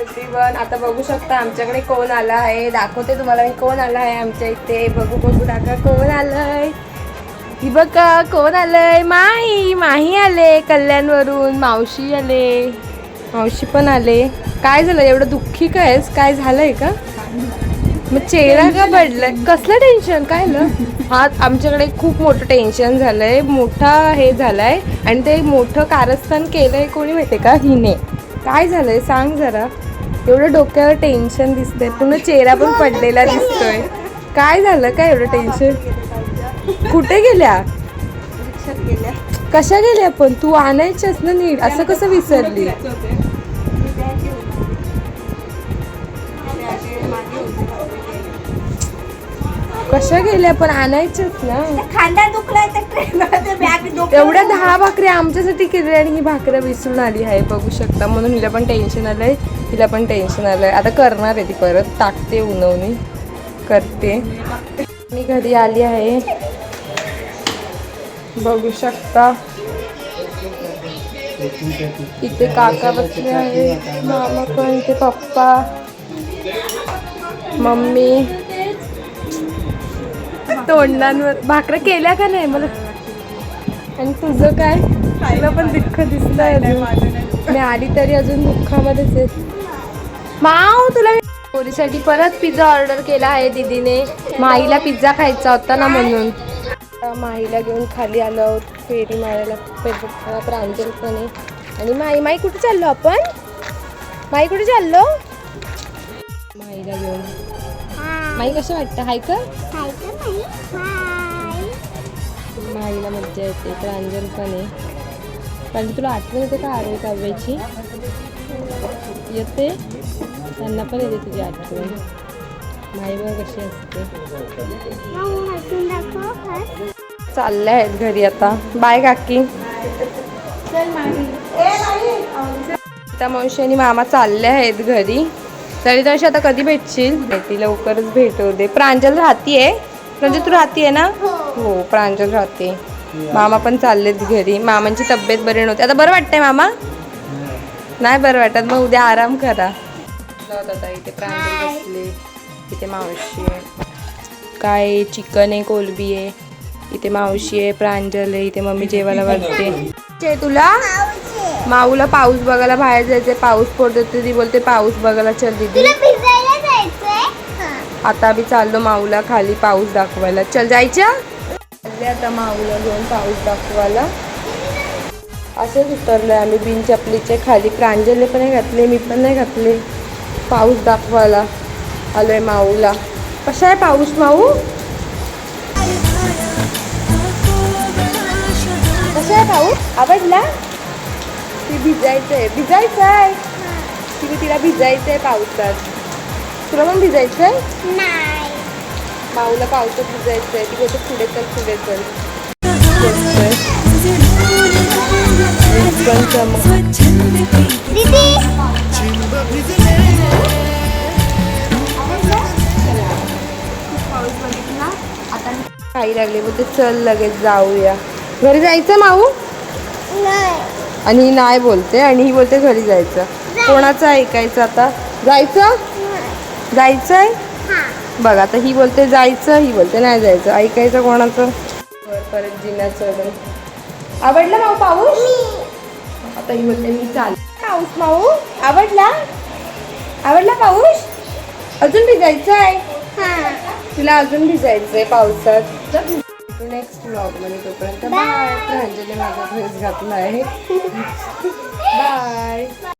Everyone आता बघू शकता आमच्याकडे कोण आला आहे. दाखवते तुम्हाला मी कोण आला आहे आमच्या इथे. बघू बघू दाखवा कोण आलंय. ही बघा कोण आलंय? माही माही आले कल्याणवरून. मावशी आले. मावशी पण आले. काय झालं? एवढं दुःखी काय आहेस? काय झालंय का? मग चेहरा का पडलाय कसलं टेन्शन काय झालं? हा आमच्याकडे खूप मोठं टेन्शन झालंय. मोठा हे झालाय. आणि ते मोठं कारस्थान केलंय कोणी माहितीये का? हिने. काय झालंय? सांग जरा. एवढं डोक्यावर टेन्शन दिसतंय. पूर्ण चेहरा पण पडलेला दिसतोय. काय झालं? काय एवढं टेन्शन कुठे गेल्या? कशा गेल्या पण? तू आणायच्यास ना नीट. असं कसं विसरली? कशा गेल्या पण आणायच्याच ना? एवढ्या दहा भाकऱ्या आमच्यासाठी केल्या आणि ही भाकऱ्या विसरून आली आहे. बघू शकता. म्हणून हिला पण टेन्शन आलंय. तिला पण टेन्शन आलंय. आता करणार आहे ती परत. टाकते उन्हवणी करते. मी घरी आली आहे. बघू शकता. इथे काका बसले आहे. मामा पण इथे पप्पा. मम्मी. तोंडांवर भाकऱ्या केल्या का नाही? मला आणि तुझं काय? तुला पण दुःख आहे माझं मी आली तरी अजून दुःखामध्येच आहे. माव तुला पोरीसाठी परत पिझ्झा ऑर्डर केला आहे दीदीने. माईला पिझ्झा खायचा होता ना म्हणून. माईला घेऊन खाली आलो आहोत फेरी मारायला प्रांजल पण आहे आणि माई माई कुठे चाललो आपण? माई कुठे चाललो? माईला घेऊन. माई कसं वाटतं? हाय का? माईला मज्जा येते प्रांजल पण आहे कारण तुला आठवण येते का आरोग्य काव्याची? येते. त्यांना पण येते तुझी आठवण. माई बघ कशी असते. चालले आहेत घरी आता. बाय काकी. त्या मावशी आणि मामा चालले आहेत घरी. तरी तशी आता कधी भेटशील? ती लवकरच भेटू दे. प्रांजल राहतीये? प्रांजल तू राहतीये ना? हो प्रांजल राहते. मामा पण चाललेत घरी. मामांची तब्येत बरी नव्हती. आता बरं वाटतंय मामा? नाही बरं वाटत. मग उद्या आराम करा. इथे प्रांजल बसले. इथे मावशी आहे. काय चिकन आहे कोलबी आहे. इथे मावशी आहे प्रांजल आहे. इथे मम्मी जेवायला वाटते तुला? माऊला पाऊस बघायला बाहेर जायचंय. पाऊस पडतो ती बोलते पाऊस बघायला चल दिदी. आता आम्ही चाललो माऊला खाली पाऊस दाखवायला. चल जायच्या चालले आता माऊला घेऊन पाऊस दाखवायला. उतरलं आहे आम्ही बिनचपलीचे खाली प्रांजले पण नाही घातले मी पण नाही घातले. पाऊस दाखवायला आहे माऊला. कसा आहे पाऊस माऊ? कसा आहे पाऊस आवडला? ती भिजायचं आहे भिजायचं आहे तिने तिला भिजायचं आहे पावसात. तुला पण भिजायचं आहे माऊला पावसात भिजायचंय ती बोलते पुढे चल पुढे चल काही लागले बोलते चल लगेच जाऊया. घरी जायचं माऊ? आणि ही नाही बोलते आणि ही बोलते घरी जायचं. कोणाचं ऐकायचं आता? जायचं? जायचंय? बघ आता ही बोलते जायचं ही बोलते नाही जायचं. ऐकायचं कोणाचं? परत जिना चढून. आवडला माऊ पाऊस? आता ही बोलते मी चाल पाऊस माऊ आवडला? आवडला पाऊस? अजून भिजायचं आहे हा. तुला अजून भिजायचंय पावसात? नेक्स्ट ब्लॉगमध्ये तोपर्यंत बाय. प्रांजली माझा ड्रेस घातला आहे. बाय